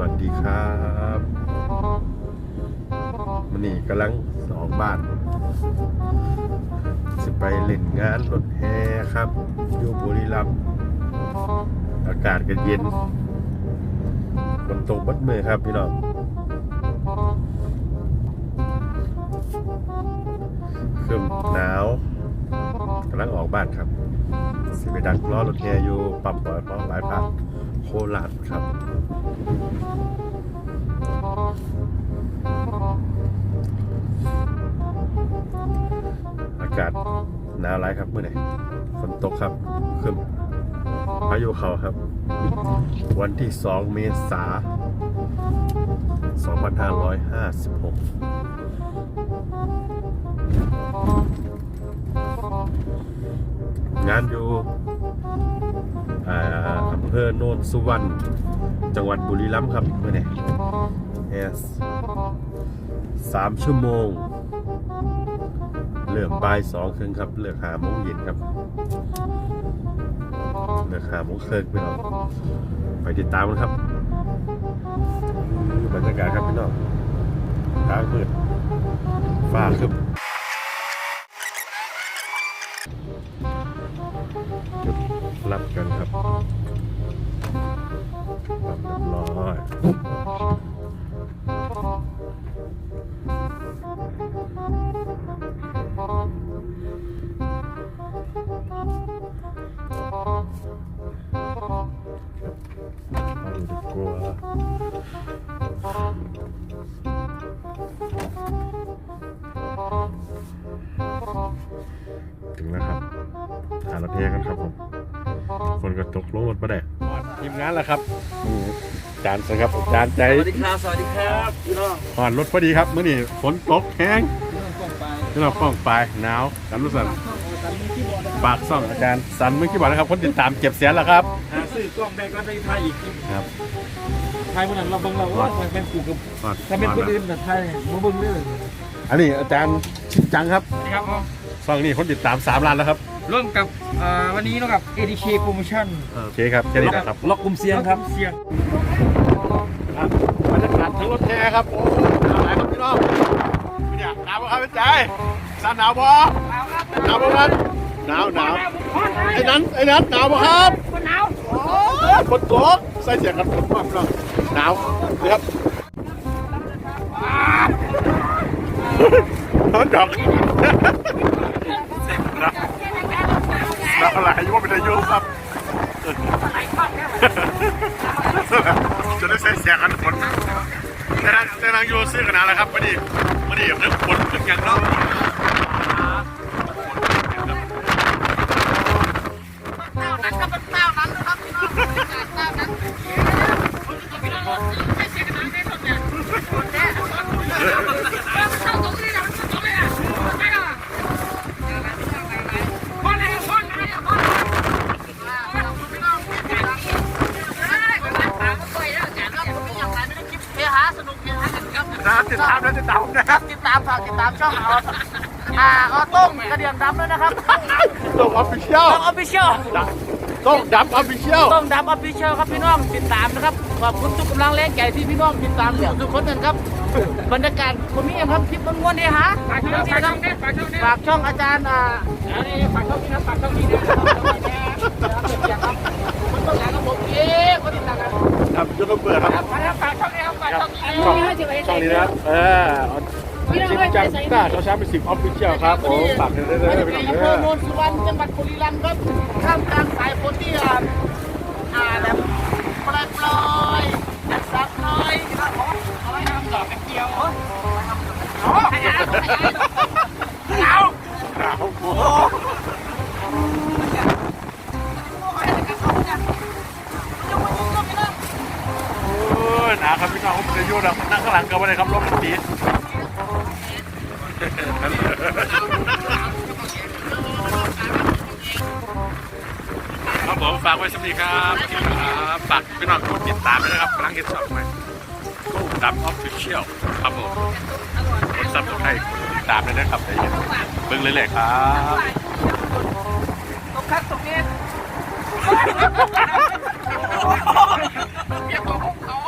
วัสดีครับมันนี่กำลังสองบ้านจะไปเล่นงานรถแห่ครับอยู่บุรีรัมย์อากาศก็เย็นฝนตกบัดเมื่อครับพี่น้องเครื่องหนาวกำลังออกบ้านครับสิไปดักล้อรถแห่อยู่ปั๊มปอยปอหลายพัก โคราชครับ อากาศหนาวร้ายครับเมื่อไหร่ฝนตกครับขึ้นพายุเขาครับ วันที่ 2 เมษา 2556งานอยู่อ่าอำเภอโนนสุวรรณจังหวัดบุรีรัมย์ครับเมื่อไหร่เอสสามชั่วโมง เลือกบ่ายสองครึ่งครับ เลือกหาโมงเย็นครับ เลือกหาโมงครึ่งพี่น้องไปติดตามกันครับบรรยากาศครับพี่น้องกลางมืดฟ้าคึบจุดรับกันครับ รับเรียบร้อยมาดูดีกว่าถึงแล้วครับหารถเทกันครับผมฝนก็ตกลงรถมาได้ ทีมงานแล้วครับนี่จานสิครับจานใจสวัสดีครับ สวัสดีครับพี่น้องผ่อนรถพอดีครับเมื่อนี้ฝนตกแห้งพี่น้องกล้องไปที่เราป้องปลายหนาวกันรู้สึกปากซ่องอาจารย์สันเมื่อกี้บอกนะครับคนติดตามเก็บเสียงแล้วครับหาซื้อกล้องได้ก็ได้ถ่ายอีกครับถ่ายเมื่อนั้นเราเบิ่งเราว่ามันเป็นกูกับก่อนถ้าเป็นคนอื่นแต่ถ่ายมาเบิ่งเลยอันนี้อาจารย์ชินจังครับครับผม ซ่องนี้คนติดตาม3ล้านแล้วครับ ร่วมกับวันนี้ร่วมกับ ADK Promotion โอเคครับแค่นี้นะครับ ล็อกกลุ่มเสียงครับ เสียง ครับบรรยากาศทั้งรถแท้ครับโอ้หนาวหลายครับพี่น้องพี่เนี่ยหนาวบ่ครับเป็นใจสานหนาวบ่หนาวบ่ครับหนาวหนาวไอ้นั้นไอ้นั้นหนาวบ่ครับหนาวโอ้ยฝนตกใส่เสียงกันฝนมากพี่น้องหนาวนี่ครับร้อนดอก หนาวอะไรอยู่ว่าเป็นอายุครับจะได้ใช้เสียงกันคนแต่นางแต่นางอยู่ซื้อขนาดแล้วครับพอดีพอดีกับเรื่องฝนเหมือนกันเนาะ ติดตามนะติดตามนะครับติดตามฝากติดตามช่องเอาอ่าก็ต้มกระเดียมดำด้วยนะครับต้องออฟฟิเชียลต้มออฟฟิเชียลต้องดับออฟฟิเชียลต้มดำออฟฟิเชียลครับพี่น้องติดตามนะครับขอบคุณทุกกำลังแรงใจที่พี่น้องติดตามทุกคนกันครับบรรยากาศผมมีอย่างครับคลิปม้วนๆเนี่ยฮะฝากช่องนี้ครับฝากช่องอาจารย์อ่าอันนี้ฝากช่องนี้นะฝากช่องนี้นะคนต้องการกับผมเองคนติดตามกันครับจะต้องเปิดครับ ช่องนี้ช่องช่องนี้นะครับเออชิมจังต้าเขาช้าเป็นสิบออฟฟิเชียลครับโอ้ฝากเลยเลยเลยพี่น้องอำเด้เภออโนนสุวรรณจังหวัดบุรีรัมย์ครับท่ามกลางสายฝนที่อ่าอ่าแบบปล่อยปล่อยๆสักหน่อยครับผมเอาไว้ทำดอกกระเจียวเหรอ หลังกันไปเลยครับรถมันตีครับผมฝากไว้สักนิดครับครับฝากพี่น้องกดติดตามด้วยนะครับกำลังเห็นสองใหม่ดับออฟฟิเชียลครับผมกดซับสไครต์ติดตามด้วยนะครับใจเย็นเบิ่งเลยเลยครับตรงคัดตรงนี้เรียกผม